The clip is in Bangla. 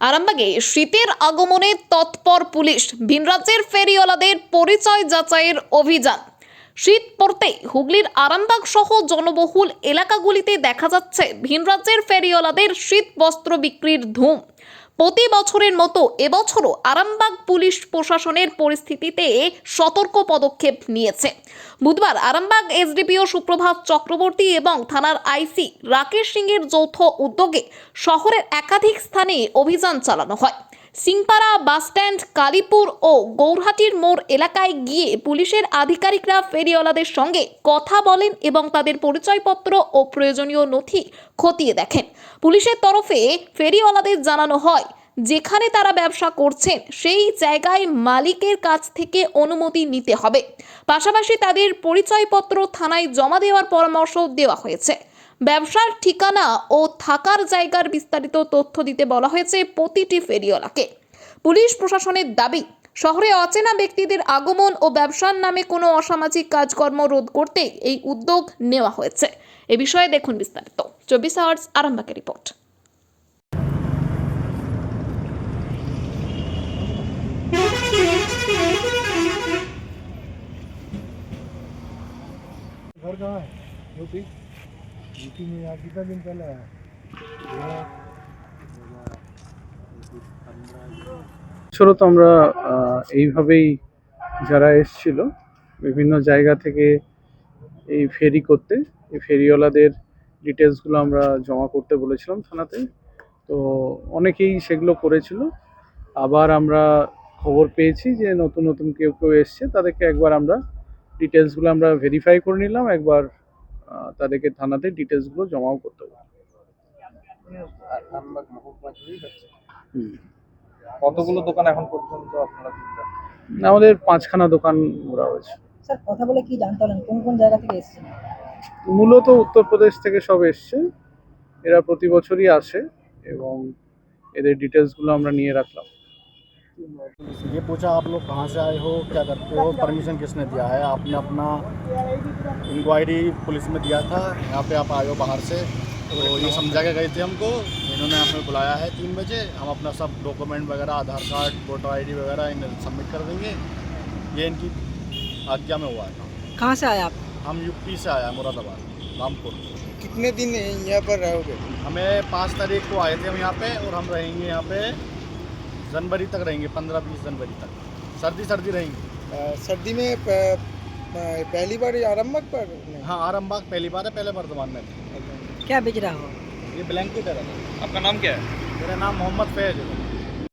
আরামবাগে শীতের আগমনে তৎপর পুলিশ ভিনরাজ্যের ফেরিওয়ালাদের পরিচয় যাচাইয়ের অভিযান। শীত পড়তে হুগলির আরামবাগ সহ জনবহুল এলাকাগুলিতে দেখা যাচ্ছে ভিনরাজ্যের ফেরিওয়ালাদের শীত বস্ত্র বিক্রির ধুম। প্রতি বছরের মতো এবছরও আরামবাগ পুলিশ প্রশাসনের পরিস্থিতিতে সতর্ক পদক্ষেপ নিয়েছে। বুধবার আরামবাগ এসডিপিও সুপ্রভাত চক্রবর্তী এবং থানার আইসি রাকেশ সিংয়ের যৌথ উদ্যোগে শহরের একাধিক স্থানে অভিযান চালানো হয়। সিংপাড়া বাসস্ট্যান্ড কালীপুর ও গৌরহাটির মোড় এলাকায় গিয়ে পুলিশের আধিকারিকরা ফেরিওয়ালাদের সঙ্গে কথা বলেন এবং তাদের পরিচয়পত্র ও প্রয়োজনীয় নথি খতিয়ে দেখেন। পুলিশের তরফে ফেরিওয়ালাদের জানানো হয়, যেখানে তারা ব্যবসা করছেন, সেই জায়গায় মালিকের কাছ থেকে অনুমতি নিতে হবে। পাশাপাশি তাদের পরিচয়পত্র থানায় জমা দেওয়ার পরামর্শ দেওয়া হয়েছে। ব্যবসার ঠিকানা ও থাকার জায়গার বিস্তারিত তথ্য দিতে বলা হয়েছে প্রতিটি ফেরিওয়ালাকে পুলিশ প্রশাসনের দাবি শহরে অচেনা ব্যক্তিদের আগমন ও ব্যবসার নামে কোনো অসামাজিক কাজকর্ম রোধ করতে এই উদ্যোগ নেওয়া হয়েছে এ বিষয়ে দেখুন বিস্তারিত চব্বিশ আওয়ার্স আরামবাগের রিপোর্ট घर कहाँ है यूपी यूपी में यहाँ कितना दिन पहले आया यहाँ ছোট তো আমরা আহ, এইভাবেই যারা এসছিল বিভিন্ন জায়গা থেকে এই ফেরি করতে এই ফেরিওয়ালাদের ডিটেলসগুলো আমরা জমা করতে বলেছিলাম থানাতে তো অনেকেই সেগুলো করেছিল আবার আমরা খবর পেয়েছি যে নতুন নতুন কেউ কেউ এসছে তাদেরকে একবার আমরা ডিটেলসগুলো আমরা ভেরিফাই করে নিলাম একবার আহ, তাদেরকে থানাতে ডিটেলসগুলো জমাও করতে হবে। কতগুলো দোকান এখন পর্যন্ত আপনারা? আমাদের পাঁচখানা দোকান ঘোরা হয়েছে স্যার কথা বলে কি জানতে পারলেন? কোন কোন জায়গা থেকে এসেছেন? মূলত উত্তরপ্রদেশ থেকে সব এসছে। এরা প্রতি বছরই আসে এবং এদের ডিটেলসগুলো আমরা নিয়ে রাখলাম। ये पूछा आप लोग कहाँ से आए हो क्या करते हो परमिशन किसने दिया है? आपने अपना इंक्वायरी पुलिस में दिया था यहाँ पे आप आए हो बाहर से तो ये समझा के गए थे हमको इन्होंने हमें बुलाया है तीन बजे हम अपना सब डॉक्यूमेंट वगैरह आधार कार्ड वोटर आईडी वगैरह इन्हें सबमिट कर देंगे ये इनकी आज्ञा में हुआ है। कहाँ से आए आप? हम यूपी से आया मुरादाबाद रामपुर। कितने दिन यहाँ पर रहोगे? हमें पाँच तारीख को आए थे हम यहाँ पे और हम रहेंगे यहाँ पे जनवरी तक रहेंगे पंद्रह बीस जनवरी तक। सर्दी सर्दी रहेंगी। सर्दी में प- प- पहली बार आरामबाग पर? हाँ आरामबाग पहली बार है पहले वर्धमान में। थे क्या बिज रहा हो? ये ब्लैंकेट है। आपका नाम क्या है? मेरा नाम मोहम्मद फैज है।